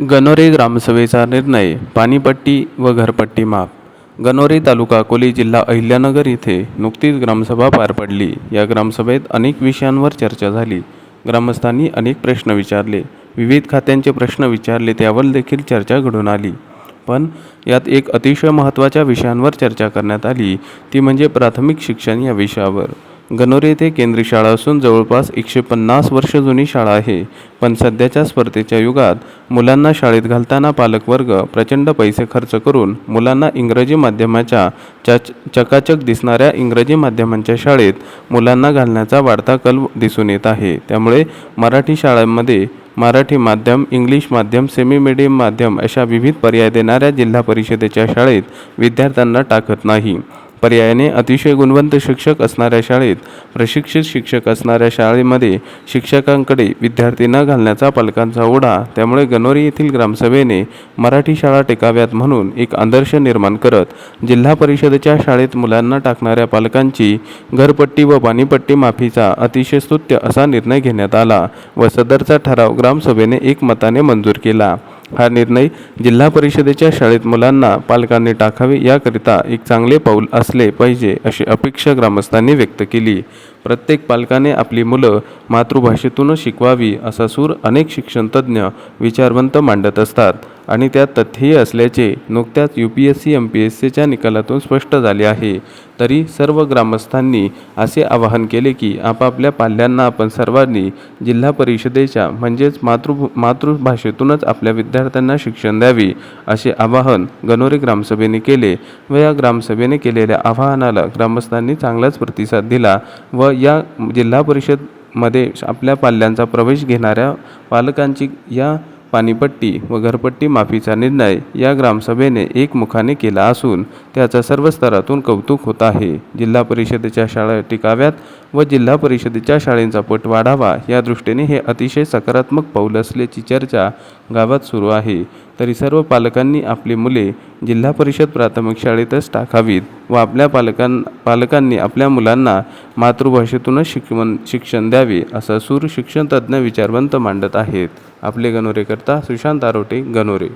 गणोरे ग्रामसभेचा निर्णय पाणीपट्टी व घरपट्टी माफ. गणोरे तालुका अकोले जिल्हा अहिल्यानगर येथे नुकतीच ग्रामसभा पार पडली. या ग्रामसभेत अनेक विषयांवर चर्चा झाली. ग्रामस्थांनी अनेक प्रश्न विचारले. विविध खात्यांचे प्रश्न विचारले त्यावर देखील चर्चा घडून आली. पण यात एक अतिशय महत्त्वाच्या विषयांवर चर्चा करण्यात आली. ती म्हणजे प्राथमिक शिक्षण या विषयावर. गणोरे येथे केंद्रीय शाळा असून जवळपास एकशे पन्नास वर्ष जुनी शाळा आहे. पण सध्याच्या स्पर्धेच्या युगात मुलांना शाळेत घालताना पालकवर्ग प्रचंड पैसे खर्च करून मुलांना इंग्रजी माध्यमाच्या चच चकाचक दिसणाऱ्या इंग्रजी माध्यमांच्या शाळेत मुलांना घालण्याचा वाढता कल दिसून येत आहे. त्यामुळे मराठी शाळांमध्ये मराठी माध्यम इंग्लिश माध्यम सेमी मिडियम माध्यम अशा विविध पर्याय देणाऱ्या जिल्हा परिषदेच्या शाळेत विद्यार्थ्यांना टाकत नाही. पर्यायाने अतिशय गुणवंत शिक्षक असणाऱ्या शाळेत प्रशिक्षित शिक्षक असणाऱ्या शाळेमध्ये शिक्षकांकडे विद्यार्थी न घालण्याचा पालकांचा ओढा त्यामुळे गणोरी येथील ग्रामसभेने मराठी शाळा टिकाव्यात म्हणून एक आदर्श निर्माण करत जिल्हा परिषदेच्या शाळेत मुलांना टाकणाऱ्या पालकांची घरपट्टी व पाणीपट्टी माफीचा अतिशय स्तुत्य असा निर्णय घेण्यात आला व सदरचा ठराव ग्रामसभेने एकमताने मंजूर केला. हा निर्णय जिल्हा परिषदेच्या शाळेत मुलांना पालकांनी टाकावे याकरिता एक चांगले पाऊल असले पाहिजे अशी अपेक्षा ग्रामस्थांनी व्यक्त केली. प्रत्येक पालकाने आपली मुलं मातृभाषेतूनच शिकवावी असा सूर अनेक शिक्षणतज्ज्ञ विचारवंत मांडत असतात आणि त्यात तथ्यही असल्याचे नुकत्याच U P S C M P S सीच्या निकालातून स्पष्ट झाले आहे. तरी सर्व ग्रामस्थांनी असे आवाहन केले की आपापल्या पाल्यांना आपण सर्वांनी जिल्हा परिषदेच्या म्हणजेच मातृ मातृभाषेतूनच आपल्या विद्यार्थ्यांना शिक्षण द्यावे असे आवाहन गणोरे ग्रामसभेने केले व या ग्रामसभेने केलेल्या आवाहनाला ग्रामस्थांनी चांगलाच प्रतिसाद दिला व या जिल्हा परिषदमध्ये आपल्या पाल्यांचा प्रवेश घेणाऱ्या पालकांची या पाणीपट्टी व घरपट्टी माफीचा निर्णय या ग्रामसभेने एकमुखाने केला असून त्याचा सर्व स्तरातून कौतुक होत आहे. जिल्हा परिषदेच्या शाळा टिकाव्यात व जिल्हा परिषदेच्या शाळेंचा पट वाढावा या दृष्टीने हे अतिशय सकारात्मक पाऊल असल्याची चर्चा गावात सुरू आहे. तरी सर्व पालकांनी आपली मुले जिल्हा परिषद प्राथमिक शाळेतच टाकावीत व आपल्या पालकां पालकांनी आपल्या मुलांना मातृभाषेतूनच शिकवण शिक्षण द्यावे असा सूर शिक्षणतज्ज्ञ विचारवंत मांडत आहेत. आपले गणोरेकरता सुशांत आरोटे गणोरे.